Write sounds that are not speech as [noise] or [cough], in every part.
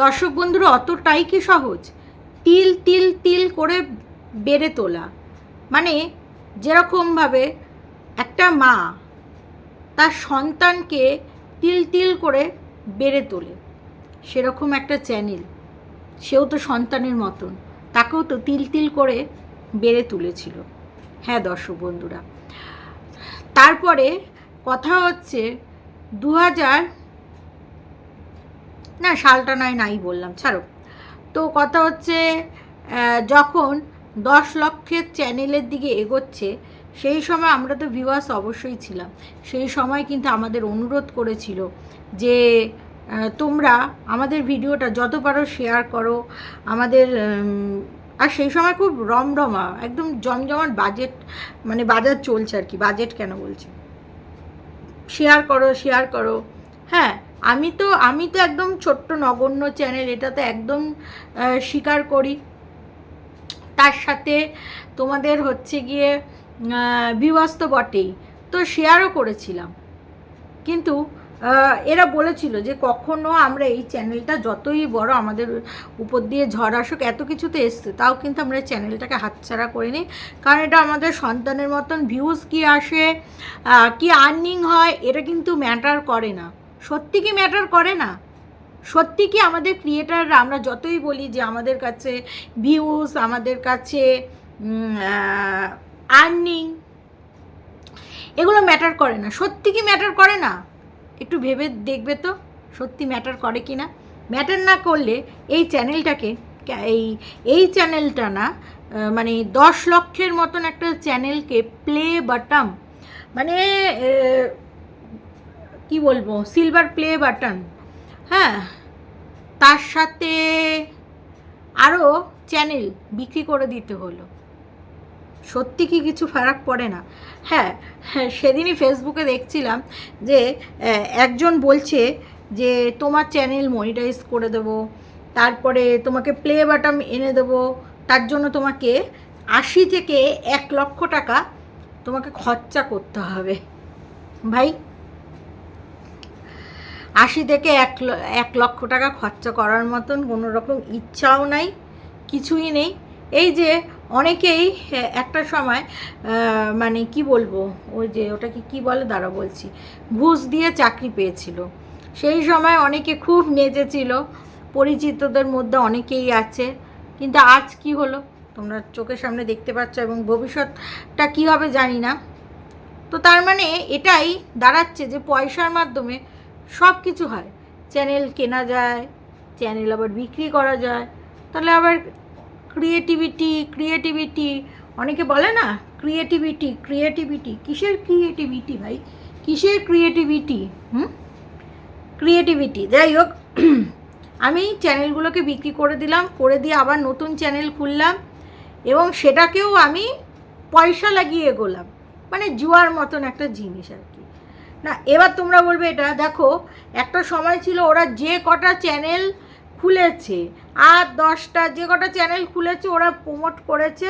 দর্শক বন্ধুরা, অতটাই কি সহজ? তিল তিল তিল করে বেড়ে তোলা। মানে যেরকমভাবে একটা মা তার সন্তানকে তিল তিল করে বেড়ে তোলে, সেরকম একটা চ্যানেল। সেও তো সন্তানের মতন, তাকেও তো তিল তিল করে বেড়ে তুলেছিল। হ্যাঁ দর্শক বন্ধুরা, তারপরে কথা হচ্ছে দু হাজার না, সালটা নয়, নাই বললাম, ছাড়ো। তো কথা হচ্ছে যখন দশ লক্ষের চ্যানেলের দিকে এগোচ্ছে, সেই সময় আমরা তো ভিউয়ার্স অবশ্যই ছিলাম। সেই সময় কিন্তু আমাদের অনুরোধ করেছিল যে তোমরা আমাদের ভিডিওটা যত পারো শেয়ার করো। আমাদের আর সেই সময় খুব রমরমা, একদম জমজমাট বাজেট মানে বাজার চলছে আর কি বাজেট কেন বলছি? শেয়ার করো শেয়ার করো হ্যাঁ আমি তো আমি তো একদম ছোট্ট নগণ্য চ্যানেল এটা তো একদম স্বীকার করি। তার সাথে তোমাদের হচ্ছে গিয়ে ভিউয়ার্স তো বটেই। তো শেয়ারও করেছিলাম। কিন্তু এরা বলেছিল যে কখনো আমরা এই চ্যানেলটা যতই বড় আমাদের উপর দিয়ে ঝড় আসুক, এত কিছুতে এসছে, তাও কিন্তু আমরা চ্যানেলটাকে হাতছাড়া করে নিই কারণ এটা আমাদের সন্তানের মতন ভিউজ কি আসে কি আর্নিং হয়, এটা কিন্তু ম্যাটার করে না। সত্যি কি ম্যাটার করে না? সত্যি কি আমাদের ক্রিয়েটাররা আমরা যতই বলি যে আমাদের কাছে ভিউজ আমাদের কাছে আর্নিং এগুলো ম্যাটার করে না। সত্যি কি ম্যাটার করে না? একটু ভেবে দেখবে তো, সত্যি ম্যাটার করে কি না ম্যাটার না করলে এই চ্যানেলটাকে এই এই চ্যানেলটা না মানে দশ লক্ষের মতন একটা চ্যানেলকে প্লে বাটাম মানে কি বলব সিলভার প্লে বাটন হ্যাঁ তার সাথে আরও চ্যানেল বিক্রি করে দিতে হলো। সত্যি কি কিছু ফারাক পড়ে না? হ্যাঁ হ্যাঁ সেদিনই ফেসবুকে দেখছিলাম যে একজন বলছে যে, তোমার চ্যানেল মনিটাইজ করে দেবো, তারপরে তোমাকে প্লে বাটন এনে দেবো, তার জন্য তোমাকে আশি থেকে এক লক্ষ টাকা তোমাকে খরচা করতে হবে। ভাই আশি থেকে এক এক লক্ষ টাকা খরচা করার মতন কোনো রকম ইচ্ছাও নাই, কিছুই নেই। এই যে অনেকেই একটা সময় মানে কি বলব, ওই যে ওটাকে কি বলে দাঁড়া বলছি, ঘুষ দিয়ে চাকরি পেয়েছিল। সেই সময় অনেকে খুব নেচেছিল পরিচিতদের মধ্যে অনেকেই আছে, কিন্তু আজ কি হলো? তোমরা চোখের সামনে দেখতে পাচ্ছ এবং ভবিষ্যৎটা কী হবে জানি না। তো তার মানে এটাই দাঁড়াচ্ছে যে পয়সার মাধ্যমে সব কিছু হয়। চ্যানেল কেনা যায় চ্যানেল আবার বিক্রি করা যায়। তাহলে আবার ক্রিয়েটিভিটি ক্রিয়েটিভিটি অনেকে বলে না ক্রিয়েটিভিটি ক্রিয়েটিভিটি কিসের ক্রিয়েটিভিটি ভাই? কিসের ক্রিয়েটিভিটি হুম? ক্রিয়েটিভিটি যাই হোক, আমি চ্যানেলগুলোকে বিক্রি করে দিলাম, করে দিয়ে আবার নতুন চ্যানেল খুললাম এবং সেটাকেও আমি পয়সা লাগিয়ে এগোলাম। মানে জুয়ার মতন একটা জিনিস আর কি। না, এবার তোমরা বলবে এটা, দেখো, একটা সময় ছিল ওরা যে কটা চ্যানেল খুলেছে, আর দশটা, যে কটা চ্যানেল খুলেছে ওরা প্রমোট করেছে,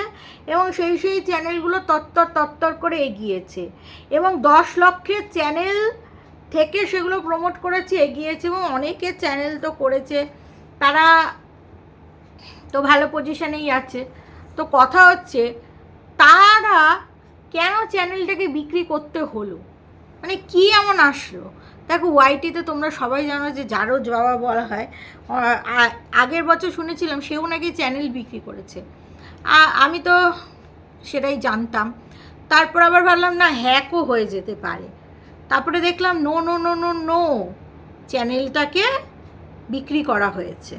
এবং সেই সেই চ্যানেলগুলো তত্তর তত্তর করে এগিয়েছে, এবং দশ লক্ষের চ্যানেল থেকে সেগুলো প্রমোট করেছে, এগিয়েছে, এবং অনেকে চ্যানেল তো করেছে, তারা তো ভালো পজিশনেই আছে। তো কথা হচ্ছে, তারা কেন চ্যানেলটাকে বিক্রি করতে হলো? মানে কি এমন আসলো? দেখো ওয়াইটিতে তোমরা সবাই জানো যে জারজ বাবা বলা হয় আগের বছর শুনেছিলাম সেও নাকি চ্যানেল বিক্রি করেছে। আমি তো সেটাই জানতাম। তারপর আবার ভাবলাম, না হ্যাকও হয়ে যেতে পারে। তারপরে দেখলাম no no no no no চ্যানেলটাকে বিক্রি করা হয়েছে।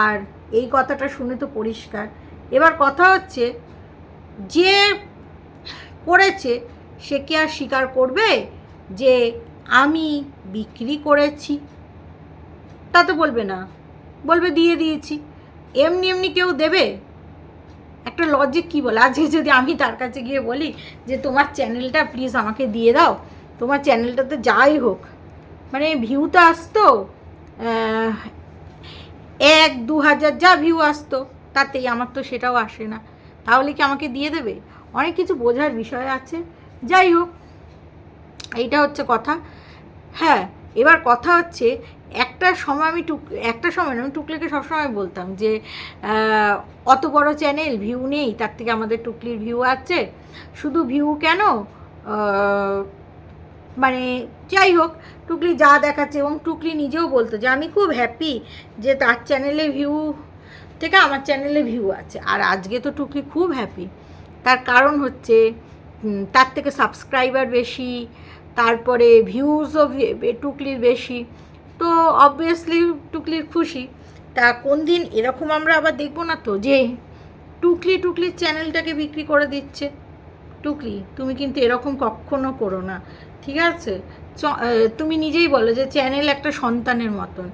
আর এই কথাটা শুনে তো পরিষ্কার। এবার কথা হচ্ছে, যে করেছে, সে কি আর স্বীকার করবে? যে আমি বিক্রি করেছি। তা তো বলবে না। বলবে দিয়ে দিয়েছি। এমনি এমনি কেউ দেবে? একটা লজিক কী বলে? আজকে যদি আমি তার কাছে গিয়ে বলি যে, তোমার চ্যানেলটা প্লিজ আমাকে দিয়ে দাও। তোমার চ্যানেলটাতে যাই হোক। মানে ভিউ তো আসতো এক, দু হাজার যা ভিউ আসতো, তাতেই আমার তো সেটাও আসে না। তাহলে কি আমাকে দিয়ে দেবে? অনেক কিছু বোঝার বিষয় আছে। যাই হোক এইটা হচ্ছে কথা। হ্যাঁ এবার কথা হচ্ছে একটা সময় আমি টুক, একটা সময় না, আমি টুকলিকে সবসময় বলতাম যে অত বড় চ্যানেল ভিউ নেই, তার থেকে আমাদের টুকলির ভিউ আছে। শুধু ভিউ কেন? মানে যাই হোক, টুকলি যা দেখাচ্ছে এবং টুকলি নিজেও বলতো যে, আমি খুব হ্যাপি যে তার চ্যানেলে ভিউ থেকে আমার চ্যানেলে ভিউ আছে। আর আজকে তো টুকলি খুব হ্যাপি তার কারণ হচ্ছে তার থেকে সাবস্ক্রাইবার বেশি তারপরে ভিউজও টুকলির বেশি। তো অবভিয়াসলি টুকলির খুশি। তা কোন দিন এরকম আমরা আবার দেখব না তো? যে টুকলি টুকলির চ্যানেলটাকে বিক্রি করে দিচ্ছে। টুকলি, তুমি কিন্তু এরকম কখনো করো না। ঠিক আছে? তুমি নিজেই বলো যে চ্যানেল একটা সন্তানের মতন।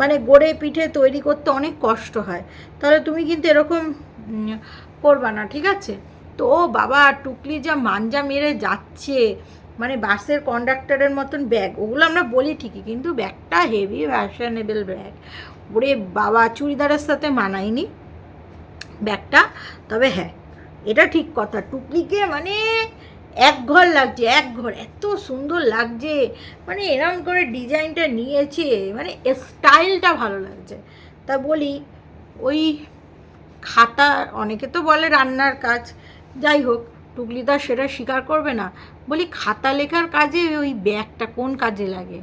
মানে গড়ে পিঠে তৈরি করতে অনেক কষ্ট হয়। তাহলে তুমি কিন্তু এরকম করবা না। ঠিক আছে? তো বাবা, টুকলি যা মাঞ্জা মেরে যাচ্ছে মানে বাসের কন্ডাক্টরের মতন ব্যাগ ওগুলো আমরা বলি ঠিকই, কিন্তু ব্যাগটা হেভি ফ্যাশনেবল ব্যাগ ওরে বাবা, চুড়িদারের সাথে মানায়নি ব্যাগটা তবে হ্যাঁ এটা ঠিক কথা। টুকলিকে মানে এক ঘর লাগছে, এক ঘর, এত সুন্দর লাগছে। মানে এরম করে ডিজাইনটা নিয়েছে মানে স্টাইলটা ভালো লাগছে। তা বলি, ওই খাতা, অনেকে তো বলে রান্নার কাজ, যাই হোক টুকলি তো আর সেটা স্বীকার করবে না। বলি, খাতা লেখার কাজে ওই ব্যাগটা কোন কাজে লাগে?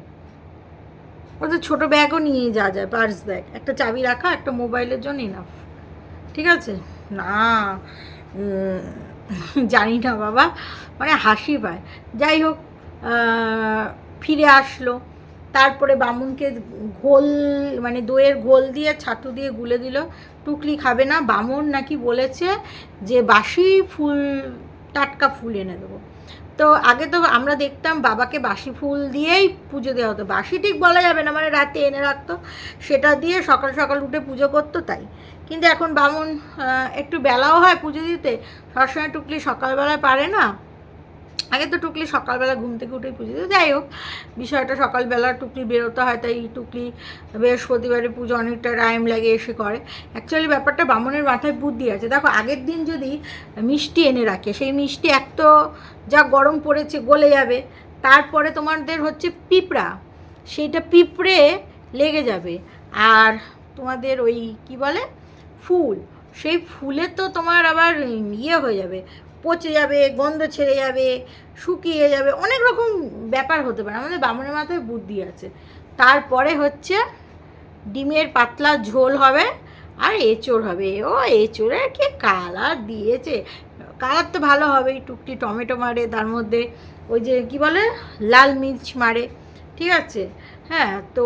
ওদের ছোটো ব্যাগও নিয়ে যাওয়া যায় পার্স ব্যাগ একটা চাবি রাখা, একটা মোবাইলের জন্য ইনাফ ঠিক আছে? না [laughs] জানি না বাবা। মানে হাসি পায়। যাই হোক ফিরে আসলো। তারপরে বামুনকে ঘোল মানে দইয়ের ঘোল দিয়ে, ছাতু দিয়ে গুলে দিল। টুকলি খাবে না, বামুন নাকি বলেছে যে, বাসি ফুল টাটকা ফুল এনে দেবো। তো আগে তো আমরা দেখতাম বাবাকে বাসি ফুল দিয়েই পুজো দেওয়া হতো। বাসি ঠিক বলা যাবে না মানে রাতে এনে রাখতো, সেটা দিয়ে সকাল সকাল উঠে পুজো করতো তাই। কিন্তু এখন বামুন একটু বেলাও হয় পুজো দিতে, সবসময় টুকলি সকালবেলায় পারে না। আগে তো টুকলি সকালবেলা ঘুম থেকে উঠে পুজো যাই হোক, বিষয়টা সকালবেলা টুকলি বেরোতে হয়, তাই টুকলি বৃহস্পতিবারে পুজো অনেকটা টাইম লাগে এসে করে। অ্যাকচুয়ালি ব্যাপারটা বামনের মাথায় বুদ্ধি আছে। দেখো, আগের দিন যদি মিষ্টি এনে রাখে, সেই মিষ্টি এক তো যা গরম পড়েছে গলে যাবে, তারপরে তোমাদের হচ্ছে পিঁপড়া, সেইটা পিঁপড়ে লেগে যাবে। আর তোমাদের ওই কি বলে? ফুল, সেই ফুলে তো তোমার আবার ইয়ে হয়ে যাবে পচে যাবে, গন্ধ ছেড়ে যাবে, শুকিয়ে যাবে, অনেক রকম ব্যাপার হতে পারে। আমাদের বামনের মাথায় বুদ্ধি আছে। তারপরে হচ্ছে ডিমের পাতলা ঝোল হবে আর এঁচোড় হবে। ও এঁচোড়ের কি কালার দিয়েছে। কালার তো ভালো হবেই, টুকটি টমেটো মারে, তার মধ্যে ওই যে কি বলে, লাল মির্চ মারে, ঠিক আছে? হ্যাঁ তো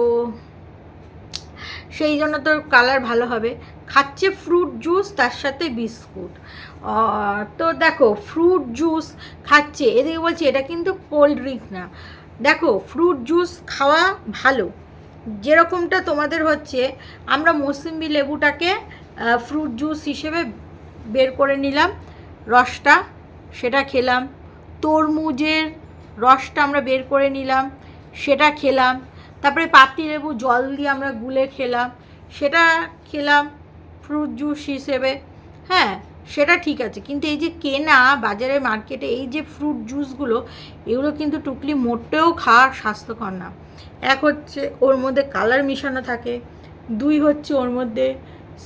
সেই জন্য তো কালার ভালো হবে। খাচ্ছে ফ্রুট জুস তার সাথে বিস্কুট। তো দেখো ফ্রুট জুস খাচ্ছে এদিকে বলছে এটা কিন্তু কোল্ড ড্রিঙ্ক না। দেখো ফ্রুট জুস খাওয়া ভালো। যেরকমটা তোমাদের হচ্ছে, আমরা মৌসুম্বি লেবুটাকে ফ্রুট জুস হিসেবে বের করে নিলাম, রসটা, সেটা খেলাম। তরমুজের রসটা আমরা বের করে নিলাম, সেটা খেলাম। তারপরে পাতি লেবু জল দিয়ে আমরা গুলে খেলাম, সেটা খেলাম। ফ্রুট জুস হিসেবে হ্যাঁ সেটা ঠিক আছে। কিন্তু এই যে কেনা, বাজারে মার্কেটে এই যে ফ্রুট জুসগুলো এগুলো কিন্তু টুকলি মোটেও খাওয়া স্বাস্থ্যকর না। এক হচ্ছে ওর মধ্যে কালার মিশানো থাকে, দুই হচ্ছে ওর মধ্যে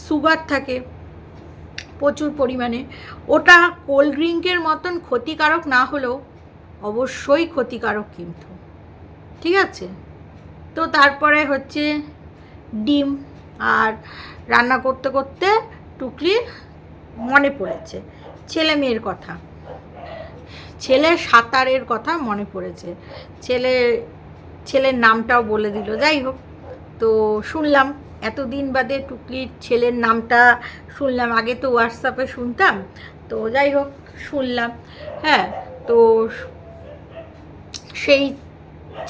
সুগার থাকে প্রচুর পরিমাণে। ওটা কোল্ড ড্রিঙ্কের মতন ক্ষতিকারক না হলেও অবশ্যই ক্ষতিকারক কিন্তু। ঠিক আছে? তো তারপরে হচ্ছে ডিম। আর রান্না করতে করতে টুকলির মনে পড়েছে। ছেলে মেয়ের কথা। ছেলে সাঁতারের কথা মনে পড়েছে। ছেলে, ছেলের নামটাও বলে দিল। যাই হোক, তো শুনলাম এতদিন বাদে টুকলির ছেলের নামটা শুনলাম। আগে তো হোয়াটসঅ্যাপে শুনতাম। তো যাই হোক, শুনলাম। হ্যাঁ তো সেই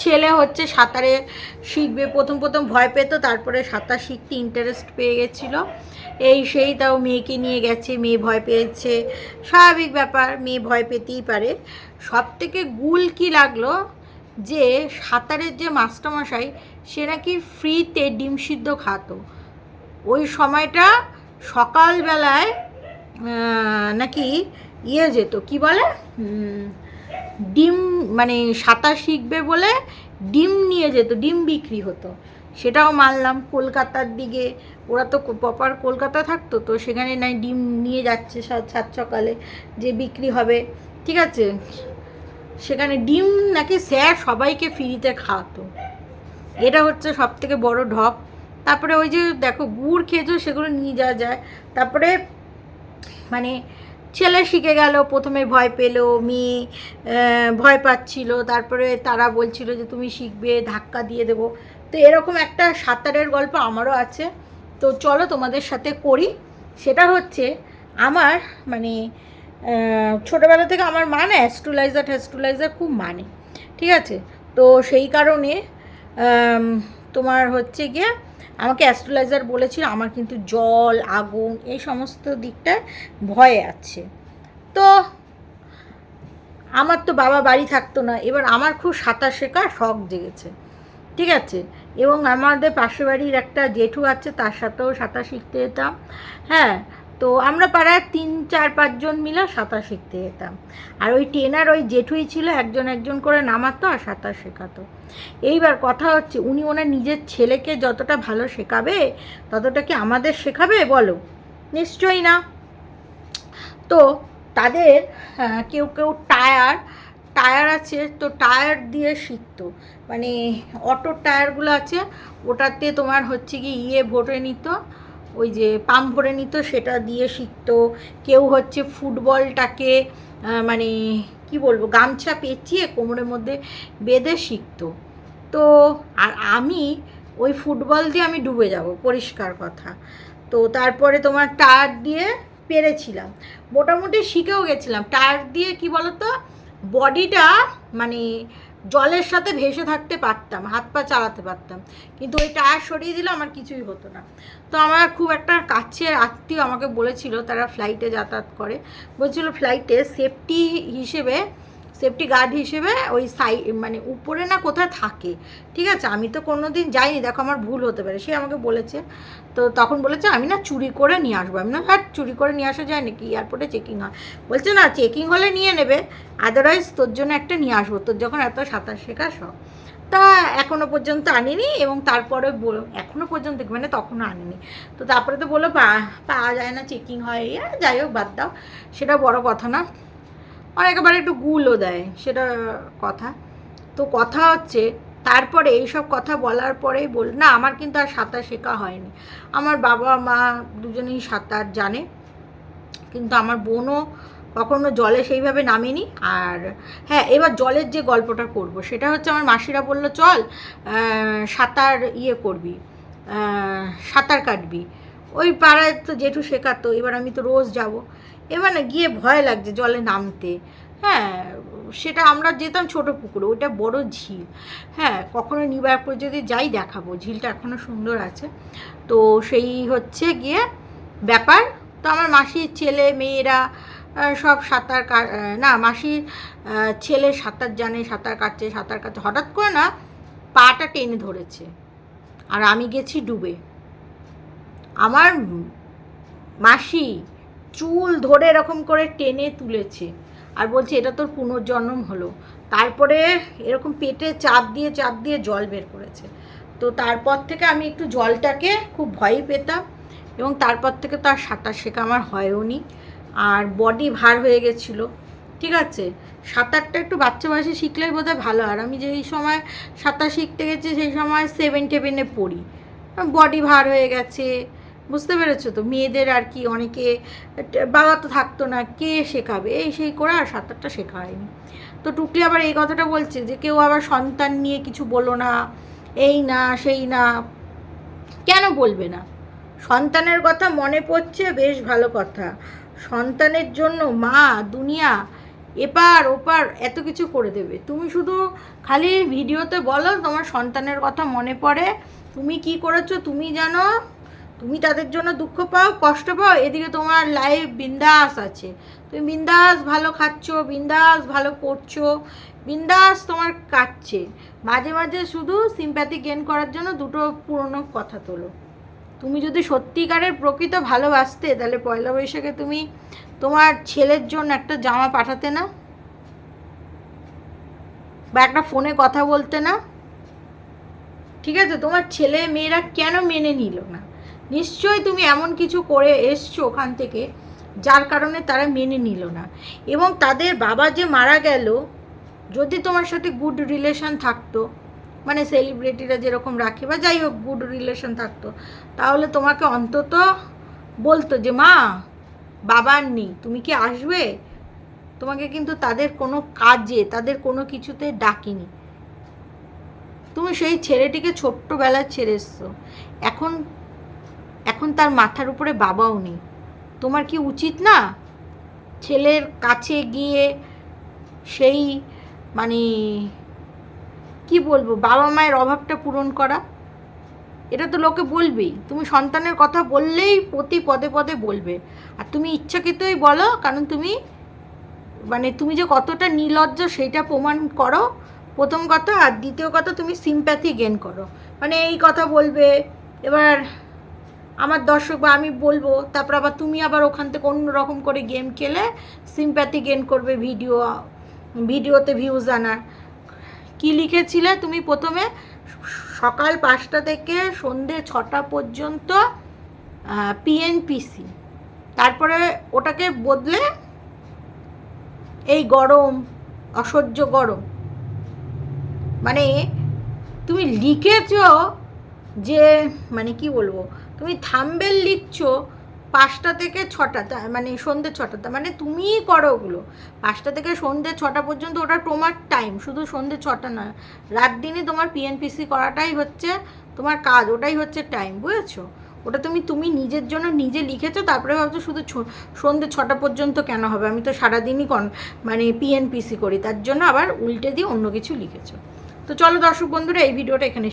ছেলে হচ্ছে সাঁতারে শিখবে, প্রথম প্রথম ভয় পেত, তারপরে সাঁতার শিখতে ইন্টারেস্ট পেয়ে গেছিল। এই সেই তাও মেয়েকে নিয়ে গেছে, মেয়ে ভয় পেয়েছে। স্বাভাবিক ব্যাপার, মেয়ে ভয় পেতেই পারে। সব থেকে গুল কি লাগল? যে সাঁতারের যে মাস্টারমশাই, সে নাকি ফ্রিতে ডিম সিদ্ধ খাতো। ওই সময়টা সকালবেলায় নাকি ইয়ে যেত, কি বলে? ডিম মানে সাঁতার শিখবে বলে ডিম নিয়ে যেত, ডিম বিক্রি হতো। সেটাও মানলাম, কলকাতার দিকে, ওরা তো প্রপার কলকাতা থাকতো, তো সেখানে নাই ডিম নিয়ে যাচ্ছে সাত সকালে, যে বিক্রি হবে, ঠিক আছে? সেখানে ডিম নাকি স্যার সবাইকে ফ্রিতে খাওয়াতো। এটা হচ্ছে সব থেকে বড় ঢপ। তারপরে ওই যে দেখো গুড় খেয়েছো, সেগুলো নিয়ে যাওয়া যায়। তারপরে মানে ছেলে শিখে গেল, প্রথমে ভয় পেল, মেয়ে ভয় পাচ্ছিল, তারপরে তারা বলছিল যে তুমি শিখবে, ধাক্কা দিয়ে দেবো। তো এরকম একটা সাঁতারের গল্প আমারও আছে। তো চলো তোমাদের সাথে করি। সেটা হচ্ছে আমার মানে ছোটোবেলা থেকে আমার মা না অ্যাস্ট্রোলাইজার ট্যাস্ট্রোলাইজার খুব মানে। ঠিক আছে? তো সেই কারণে তোমার হচ্ছে গিয়ে আমাকে অ্যাস্ট্রোলাইজার বলেছিল, আমার কিন্তু জল, আগুন এই সমস্ত দিকটায় ভয় আছে। তো আমার তো বাবা বাড়ি থাকতো না, এবার আমার খুব সাঁতার শেখার শখ জেগেছে। ঠিক আছে? এবং আমাদের পাশের বাড়ির একটা জেঠু আছে, তার সাথেও সাঁতার শিখতে যেতাম। হ্যাঁ তো আমরা পাড়ায় তিন, চার পাঁচজন মিলে সাঁতার শিখতে যেতাম। আর ওই ট্রেনার, ওই জেঠুই ছিল, একজন একজন করে নামাতো আর সাঁতার শেখাতো। এইবার কথা হচ্ছে, উনি ওনার নিজের ছেলেকে যতটা ভালো শেখাবে, ততটা কি আমাদের শেখাবে? বলো। নিশ্চয়ই না। তো তাদের কেউ কেউ টায়ার টায়ার আছে, তো টায়ার দিয়ে শিখতো। মানে অটোর টায়ারগুলো আছে, ওটাতে তোমার হচ্ছে কি ইয়ে ভরে নিত। ওই যে পাম্প ভরে নিত, সেটা দিয়ে শিখতো। কেউ হচ্ছে ফুটবলটাকে মানে কি বলব, গামছা পেঁচিয়ে কোমরের মধ্যে বেঁধে শিখতো। তো আর আমি ওই ফুটবল দিয়ে আমি ডুবে যাব, পরিষ্কার কথা। তো তারপরে তোমার টায়ার দিয়ে পেরেছিলাম। মোটামুটি শিখেও গেছিলাম। টায়ার দিয়ে কি বলতো? বডিটা মানে জলের সাথে ভেসে থাকতে পারতাম, হাত পা চালাতে পারতাম। কিন্তু ওই টায়ার সরিয়ে দিলে আমার কিছুই হতো না। তো আমার খুব একটা কাছের আত্মীয় আমাকে বলেছিল, তারা ফ্লাইটে যাতায়াত করে। বলছিল ফ্লাইটে সেফটি হিসেবে সেফটি গার্ড হিসেবে ওই সাই মানে উপরে না কোথায় থাকে। ঠিক আছে? আমি তো কোনো দিন যাইনি। দেখো আমার ভুল হতে পারে। সে আমাকে বলেছে। তো তখন বলেছে, আমি না চুরি করে নিয়ে আসব। আমি না হ্যাঁ চুরি করে নিয়ে আসা যায় নাকি? এয়ারপোর্টে চেকিং হয়। বলছে, না চেকিং হলে নিয়ে নেবে। আদারওয়াইজ তোর জন্য একটা নিয়ে আসব। তোর যখন এত সাঁতার শেখা সব তা এখনও পর্যন্ত আনিনি এবং তারপরে বলো এখনও পর্যন্ত মানে তখনও আনিনি। তো তারপরে তো বলল, পা, পাওয়া যায় না চেকিং হয়। যাই হোক, বাদ দাও। সেটা বড় কথা না। আর একেবারে একটু গুলও দেয়, সেটা কথা। তো কথা হচ্ছে, তারপরে এইসব কথা বলার পরেই বল, না, আমার কিন্তু আর সাঁতার শেখা হয়নি। আমার বাবা মা দুজনেই সাঁতার জানে, কিন্তু আমার বোনও কখনো জলে সেইভাবে নামেনি। আর হ্যাঁ এবার জলের যে গল্পটা করব, সেটা হচ্ছে আমার মাসিরা বলল, চল সাঁতার ইয়ে করবি সাঁতার কাটবি। ওই পাড়ায় তো জেঠু শেখাতো, এবার আমি তো রোজ যাব। এবার না গিয়ে ভয় লাগছে জলে নামতে। হ্যাঁ সেটা আমরা যেতাম ছোট পুকুরে, ওইটা বড় ঝিল। হ্যাঁ কখনো নিবার যদি যাই দেখাবো, ঝিলটা এখনও সুন্দর আছে। তো সেই হচ্ছে গিয়ে ব্যাপার। তো আমার মাসির ছেলে, মেয়েরা সব সাঁতার না, মাসির ছেলে সাঁতার জানে, সাঁতার কাটছে সাঁতার কাটছে। হঠাৎ করে না পাটা টেনে ধরেছে। আর আমি গেছি ডুবে। আমার মাসি চুল ধরে এরকম করে টেনে তুলেছে। আর বলছে, এটা তোর পুনর্জন্ম হলো। তারপরে এরকম পেটে চাপ দিয়ে চাপ দিয়ে জল বের করেছে। তো তারপর থেকে আমি একটু জলটাকে খুব ভয়ই পেতাম এবং তারপর থেকে তো আর সাঁতার শেখা আমার হয়ও নি। আর বডি ভার হয়ে গেছিল। ঠিক আছে? সাঁতারটা একটু বাচ্চা বয়সে শিখলেই বোধহয় ভালো। আর আমি যেই সময় সাঁতার শিখতে গেছি, সেই সময় সেভেন টেভেনে পড়ি। বডি ভার হয়ে গেছে। বুঝতে পেরেছ তো? মেয়েদের আর কি অনেকে, বাবা তো থাকতো না, কে শেখাবে? এই সেই করে আর সাঁতারটা শেখা হয়নি তো টুকলি আবার এই কথাটা বলছে যে কেউ আবার সন্তান নিয়ে কিছু বলো না, এই না, সেই না, কেন বলবে না? সন্তানের কথা মনে পড়ছে, বেশ ভালো কথা। সন্তানের জন্য মা, দুনিয়া, এপার ওপার এত কিছু করে দেবে। তুমি শুধু খালি ভিডিওতে বলো তোমার সন্তানের কথা মনে পড়ে। তুমি কি করেছ? তুমি জানো? তুমি তাদের জন্য দুঃখ পাও, কষ্ট পাও, এদিকে তোমার লাইফ বিন্দাস আছে। তুমি বিন্দাস ভালো খাচ্ছ, বিন্দাস ভালো করছ বিন্দাস তোমার কাটছে। মাঝে মাঝে শুধু সিম্প্যাথি গেন করার জন্য দুটো পুরনো কথা তোলো। তুমি যদি সত্যিকারের প্রকৃত ভালোবাসতে, তাহলে পয়লা বৈশাখে তুমি তোমার ছেলের জন্য একটা জামা পাঠাতে না? বা একটা ফোনে কথা বলতে না? ঠিক আছে, তোমার ছেলে মেয়েরা কেন মেনে নিল না? নিশ্চয়ই তুমি এমন কিছু করে এসছো ওখান থেকে যার কারণে তারা মেনে নিল না। এবং তাদের বাবা যে মারা গেল, যদি তোমার সাথে গুড রিলেশন থাকতো মানে সেলিব্রিটিরা যেরকম রাখে, বা যাই হোক গুড রিলেশন থাকতো, তাহলে তোমাকে অন্তত বলতো যে, মা বাবার নেই, তুমি কি আসবে? তোমাকে কিন্তু তাদের কোনো কাজে, তাদের কোনো কিছুতে ডাকিনি। তুমি সেই ছেলেটিকে ছোট্টবেলায় ছেড়ে এসছো। এখন এখন তার মাথার উপরে বাবাও নেই। তোমার কি উচিত না? ছেলের কাছে গিয়ে সেই মানে কি বলব, বাবা মায়ের অভাবটা পূরণ করা? এটা তো লোকে বলবেই। তুমি সন্তানের কথা বললেই প্রতি পদে পদে বলবে। আর তুমি ইচ্ছাকৃতই বলো, কারণ তুমি মানে তুমি যে কতটা নির্লজ্জ সেইটা প্রমাণ করো। প্রথম কথা আর দ্বিতীয় কথা তুমি সিম্প্যাথি গেন করো। মানে এই কথা বলবে, এবার আমার দর্শক বা আমি বলব, তারপর আবার তুমি আবার ওখান থেকে অন্য রকম করে গেম খেলে সিম্প্যাথি গেন করবে ভিডিও ভিডিওতে ভিউজ আনার। কি লিখেছিলে তুমি প্রথমে? সকাল পাঁচটা থেকে সন্ধে ছটা পর্যন্ত পিএনপিসি তারপরে ওটাকে বদলে এই গরম, অসহ্য গরম। মানে তুমি লিখেছ যে মানে কি বলব? তুমি থাম্বেল লিখছো পাঁচটা থেকে ছটাতে মানে সন্ধ্যে ছটা তা মানে তুমিই করো ওগুলো। পাঁচটা থেকে সন্ধ্যে ছটা পর্যন্ত ওটা তোমার টাইম শুধু সন্ধ্যে ছটা না রাত দিনে তোমার পিএনপিসি করাটাই হচ্ছে তোমার কাজ, ওটাই হচ্ছে টাইম বুঝেছ? ওটা তুমি তুমি নিজের জন্য নিজে লিখেছো, তারপরে ভাবছ শুধু সন্ধ্যে ছটা পর্যন্ত কেন হবে? আমি তো সারাদিনই কন মানে পিএনপিসি করি, তার জন্য আবার উল্টে দিয়ে অন্য কিছু লিখেছো। তো চলো দর্শক বন্ধুরা, এই ভিডিওটা এখানে